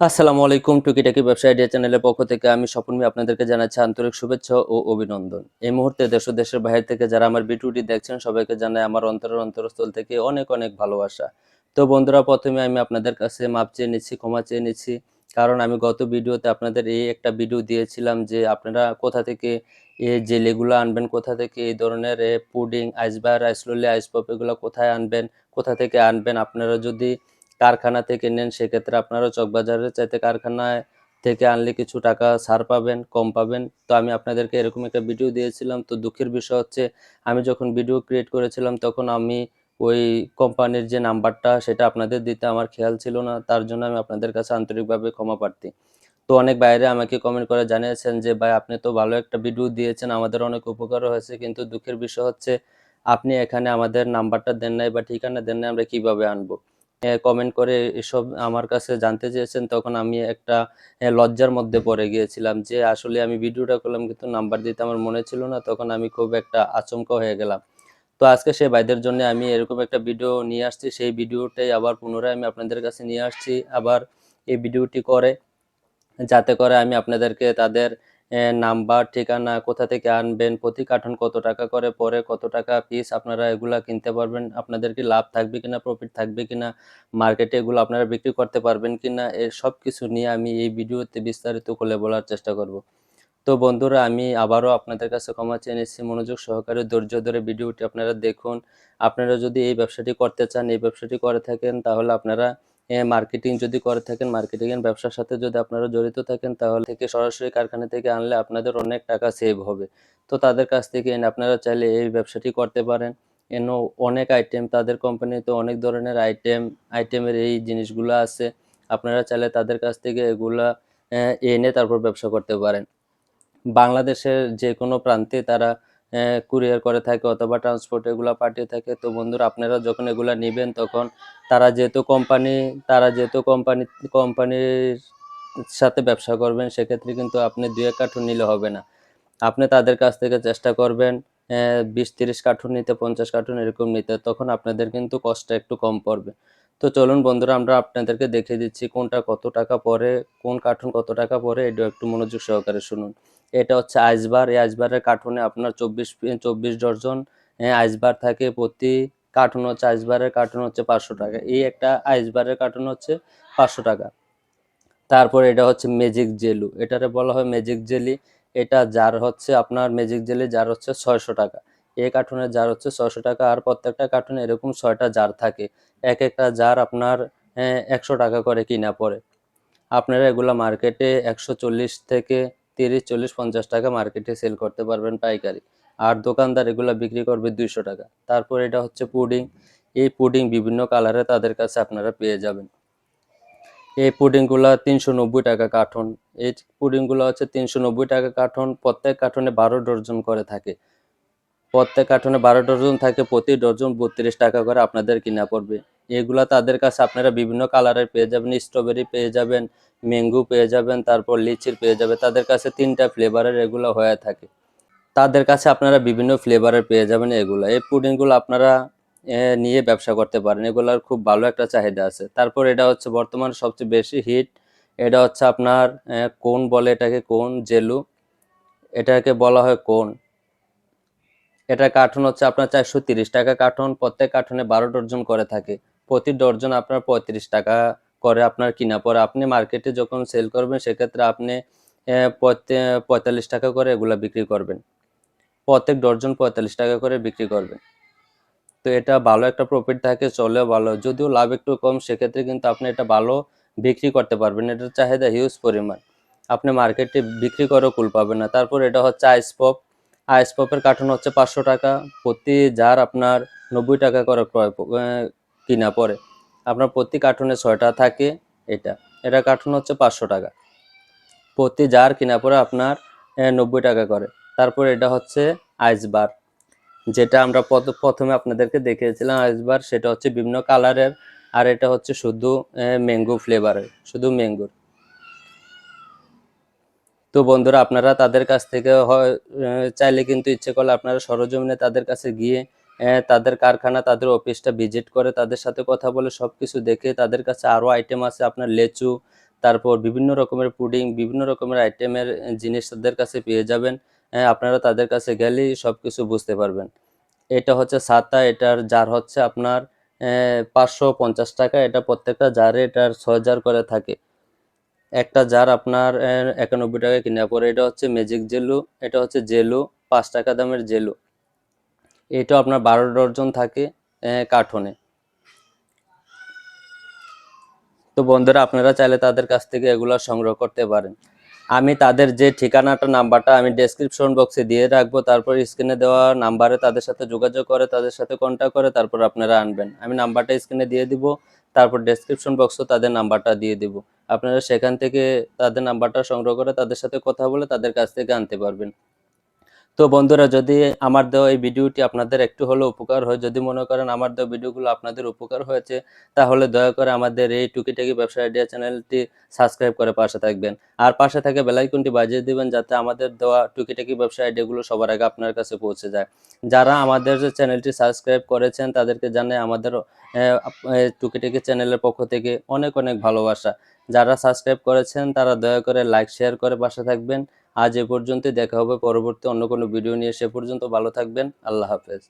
আসসালামু আলাইকুম টুকিটাকি ব্যবসা আইডিয়া চ্যানেলের পক্ষ থেকে আমি স্বপন মিয়া আপনাদেরকে জানাচ্ছি আন্তরিক শুভেচ্ছা ও অভিনন্দন। এই মুহূর্তে দেশ দেশের বাইরে থেকে যারা আমার ভিডিওটি দেখছেন, সবাইকে জানাই আমার অন্তরের অন্তরস্থল থেকে অনেক অনেক ভালোবাসা। তো বন্ধুরা, প্রথমে আমি আপনাদের কাছে মাপ চেয়ে নিচ্ছি, ক্ষমা চেয়ে নিচ্ছি। কারণ আমি গত ভিডিওতে আপনাদের এই একটা ভিডিও দিয়েছিলাম যে আপনারা কোথা থেকে এই জেলিগুলো আনবেন, কোথা থেকে এই ধরনের পুডিং, আইসবার আইস পপ এগুলো কোথায় আনবেন, কোথা থেকে আনবেন? আপনারা যদি কারখানা থেকে নেন, সেক্ষেত্রে আপনারা চকবাজারের চাইতে কারখানায় থেকে আনলে কিছু টাকা ছাড় পাবেন, কম পাবেন। তো আমি আপনাদেরকে এরকম একটা ভিডিও দিয়েছিলাম। তো দুঃখের বিষয় হচ্ছে, আমি যখন ভিডিও ক্রিয়েট করেছিলাম, তখন আমি ওই কোম্পানির যে নাম্বারটা সেটা আপনাদের দিতে আমার খেয়াল ছিল না। তার জন্য আমি আপনাদের কাছে আন্তরিকভাবে ক্ষমা প্রার্থী। তো অনেক বাইরে আমাকে কমেন্ট করে জানিয়েছেন যে, ভাই, আপনি তো ভালো একটা ভিডিও দিয়েছেন, আমাদের অনেক উপকার হয়েছে। কিন্তু দুঃখের বিষয় হচ্ছে, আপনি এখানে আমাদের নাম্বারটা দেন নাই বা ঠিকানা দেন নাই, আমরা কীভাবে আনব? কমেন্ট করে এসব আমার কাছে জানতে চেয়েছেন, তখন আমি একটা লজ্জার মধ্যে পড়ে গিয়েছিলাম যে আসলে আমি ভিডিওটা করলাম কিন্তু নাম্বার দিতে আমার মনে ছিল না, তখন আমি খুব একটা আচমকা হয়ে গেলাম। তো আজকে সেই ভাইদের জন্য আমি এরকম একটা ভিডিও নিয়ে আসছি, সেই ভিডিওটাই আবার পুনরায় আমি আপনাদের কাছে নিয়ে আসছি, আবার এই ভিডিওটি করে, যাতে করে আমি আপনাদেরকে তাদের নাম্বার, ঠিকানা, কোথা থেকে আনবেন, প্রতি কার্টন কত টাকা করে পরে কত টাকা পিস আপনারা এগুলা কিনতে পারবেন, আপনাদের কি লাভ থাকবে কিনা প্রফিট থাকবে কিনা মার্কেটে এগুলো আপনারা বিক্রি করতে পারবেন কিনা এর সব কিছু নিয়ে আমি এই ভিডিওতে বিস্তারিত খুলে বলার চেষ্টা করব। তো বন্ধুরা, আমি আবারও আপনাদের কাছে ক্ষমা চেয়ে নিচ্ছি, মনোযোগ সহকারে, ধৈর্য ধরে ভিডিওটি আপনারা দেখুন। আপনারা যদি এই ব্যবসাটি করতে চান, এই ব্যবসাটি করে থাকেন, তাহলে আপনারা মার্কেটিং যদি করে থাকেন মার্কেটিং এর ব্যবসার সাথে যদি আপনারা জড়িত থাকেন, তাহলে থেকে সরাসরি কারখানা থেকে আনলে আপনাদের অনেক টাকা সেভ হবে। তো তাদের কাছ থেকে এনে আপনারা চাইলে এই ব্যবসাটি করতে পারেন। এন, অনেক আইটেম তাদের কোম্পানিতে অনেক ধরনের আইটেম আইটেমের এই জিনিসগুলো আছে। আপনারা চাইলে তাদের কাছ থেকে এগুলা এনে তারপর ব্যবসা করতে পারেন। বাংলাদেশের যে কোনো প্রান্তে তারা কুরিয়ার করে থাকে অথবা ট্রান্সপোর্ট এগুলো পাঠিয়ে থাকে। তো বন্ধুরা, আপনারা যখন এগুলা নেবেন তখন তারা যেহেতু কোম্পানি তারা যেহেতু কোম্পানি কোম্পানির সাথে ব্যবসা করবেন, সেক্ষেত্রে কিন্তু আপনি দুই এক কার্টুন নিলে হবে না। আপনি তাদের কাছ থেকে চেষ্টা করবেন বিশ তিরিশ কার্টুন নিতে, পঞ্চাশ কার্টুন এরকম নিতে, তখন আপনাদের কিন্তু কষ্ট একটু কম পড়বে। তো চলুন বন্ধুরা, আমরা আপনাদেরকে দেখিয়ে দিচ্ছি কোনটা কত টাকা পরে, কোন কার্টুন কত টাকা পরে এটা একটু মনোযোগ সহকারে শুনুন। এটা হচ্ছে আইসবার। এই আইসবারের কার্টুনে আপনার চব্বিশ চব্বিশ ডর্জন আইসবার থাকে প্রতি কার্টুন হচ্ছে আইসবারের কার্টুন হচ্ছে পাঁচশো টাকা। এই একটা আইসবারের কার্টুন হচ্ছে পাঁচশো টাকা। তারপর এটা হচ্ছে ম্যাজিক জেলু। এটারে বলা হয় ম্যাজিক জেলি। এটা যার হচ্ছে আপনার ম্যাজিক জেলি যার হচ্ছে ছয়শো টাকা। এই কার্টুনের জার হচ্ছে ছয়শো টাকা আর প্রত্যেকটা কার্টুনে এরকম ছয়টা জার থাকে। এক একটা জার আপনার একশো টাকা করে কিনা পড়ে। আপনারা এগুলা মার্কেটে একশো চল্লিশ থেকে তিরিশ, চল্লিশ, পঞ্চাশ টাকা মার্কেটে সেল করতে পারবেন পাইকারি। আর দোকানদার এগুলা বিক্রি করবে দুইশো টাকা। তারপর এটা হচ্ছে পুডিং এই পুডিং বিভিন্ন কালারে তাদের কাছে আপনারা পেয়ে যাবেন। এই পুডিংগুলো তিনশো নব্বই টাকা কার্টন এই পুডিংগুলো হচ্ছে তিনশো নব্বই টাকা কার্টন প্রত্যেক কার্টনে বারো ডর্জন করে থাকে। প্রত্যেক কার্টনে বারো ডর্জন থাকে, প্রতি ডর্জন বত্রিশ টাকা করে আপনাদের কিনা পড়বে। এগুলা তাদের কাছে আপনারা বিভিন্ন কালারের পেয়ে যাবেন স্ট্রবেরি পেয়ে যাবেন ম্যাঙ্গো পেয়ে যাবেন, তারপর লিচির পেয়ে যাবে তাদের কাছে তিনটা ফ্লেভারের এগুলো হয়ে থাকে। তাদের কাছে আপনারা বিভিন্ন ফ্লেভারের পেয়ে যাবেন এগুলো। এই পুডিংগুলো আপনারা নিয়ে ব্যবসা করতে পারেন। এগুলোর খুব ভালো একটা চাহিদা আছে। তারপর এটা হচ্ছে বর্তমান সবচেয়ে বেশি হিট এটা হচ্ছে আপনার কোন বলে এটাকে? কোন? জেলু। এটাকে বলা হয় কোন? এটা কার্টুন হচ্ছে আপনার চারশো তিরিশ টাকা কার্টুন প্রত্যেক কার্টুনে বারো ডর্জন করে থাকে। প্রতি ডর্জন আপনার পঁয়ত্রিশ টাকা করে আপনার কিনা পরে আপনি মার্কেটে যখন সেল করবেন, সেক্ষেত্রে আপনি পঁয়তাল্লিশ টাকা করে এগুলো বিক্রি করবেন। প্রত্যেক ডর্জন পঁয়তাল্লিশ টাকা করে বিক্রি করবেন। তো এটা ভালো একটা প্রফিট থাকে, চলেও ভালো। যদিও লাভ একটু কম, সেক্ষেত্রে কিন্তু আপনি এটা ভালো বিক্রি করতে পারবেন। এটার চাহিদা হিউজ পরিমাণ। আপনি মার্কেটে বিক্রি করেও কুল পাবেন না। তারপর এটা হচ্ছে আইস পপ আইস পপের কার্টুন হচ্ছে পাঁচশো টাকা। প্রতি যার আপনার নব্বই টাকা করে ক্রয় কিনা পরে আপনার প্রতি কার্টুনে ছয়টা থাকে এটা। এটা কার্টুন হচ্ছে পাঁচশো টাকা। প্রতি যার কিনা পরে আপনার নব্বই টাকা করে। তারপর এটা হচ্ছে আইস বার যেটা আমরা প্রথমে আপনাদেরকে দেখিয়েছিলাম আইসবার সেটা হচ্ছে বিভিন্ন কালারের আর এটা হচ্ছে শুধু ম্যাঙ্গো ফ্লেভারের শুধু ম্যাঙ্গোর তো বন্ধুরা, আপনারা তাদের কাছ থেকে চাইলে কিন্তু ইচ্ছে করলে আপনারা সরজমিনে তাদের কাছে গিয়ে তাদের কারখানা, তাদের অফিসটা ভিজিট করে তাদের সাথে কথা বলে সব কিছু দেখে তাদের কাছে আরও আইটেম আছে আপনার লেচু, তারপর বিভিন্ন রকমের পুডিং, বিভিন্ন রকমের আইটেমের জিনিস তাদের কাছে পেয়ে যাবেন। আপনারা তাদের কাছে গেলেই সব কিছু বুঝতে পারবেন। এটা হচ্ছে ছাতা, এটার জার হচ্ছে আপনার পাঁচশো পঞ্চাশ টাকা, এটা প্রত্যেকটা জারে এটার জার করে থাকে। একটা জার আপনার একানব্বই টাকা কিনে পরে এটা হচ্ছে ম্যাজিক জেলু এটা হচ্ছে জেলু পাঁচ টাকা দামের জেলু এটা আপনার বারো ডর্জন থাকে কার্টনে। তো বন্ধুরা, আপনারা চাইলে তাদের কাছ থেকে এগুলো সংগ্রহ করতে পারেন। আমি তাদের যে ঠিকানাটা, নাম্বারটা আমি ডেসক্রিপশন বক্সে দিয়ে রাখব। তারপর স্ক্রিনে দেওয়া নাম্বারে তাদের সাথে যোগাযোগ করে, তাদের সাথে কন্ট্যাক্ট করে, তারপর আপনারা আনবেন। আমি নাম্বারটা স্ক্রিনে দিয়ে দিব, তারপর ডেসক্রিপশন বক্সও তাদের নাম্বারটা দিয়ে দিব। আপনারা সেখান থেকে তাদের নাম্বারটা সংগ্রহ করে তাদের সাথে কথা বলে তাদের কাছ থেকে আনতে পারবেন। তো বন্ধুরা, যদি আমার দেওয়া এই ভিডিওটি আপনাদের একটু হলেও উপকার হয়, যদি মনে করেন আমার দেওয়া ভিডিওগুলো আপনাদের উপকার হয়েছে, তাহলে দয়া করে আমাদের এই টুকিটাকি ব্যবসা আইডিয়া চ্যানেলটি সাবস্ক্রাইব করে পাশে থাকবেন। আর পাশে থাকে বেলাইকনটি বাজিয়ে দিবেন, যাতে আমাদের দেওয়া টুকিটাকি ব্যবসা আইডিয়াগুলো সবার আগে আপনার কাছে পৌঁছে যায়। যারা আমাদের যে চ্যানেলটি সাবস্ক্রাইব করেছেন, তাদেরকে জানাই আমাদের টুকিটাকি চ্যানেলের পক্ষ থেকে অনেক অনেক ভালোবাসা। যারা সাবস্ক্রাইব করেছেন, তারা দয়া করে লাইক শেয়ার করে পাশে থাকবেন। আজ এ পর্যন্ত দেখা হবে পরবর্তী অন্য কোনো ভিডিও নিয়ে। সে পর্যন্ত ভালো থাকবেন। আল্লাহ হাফেজ।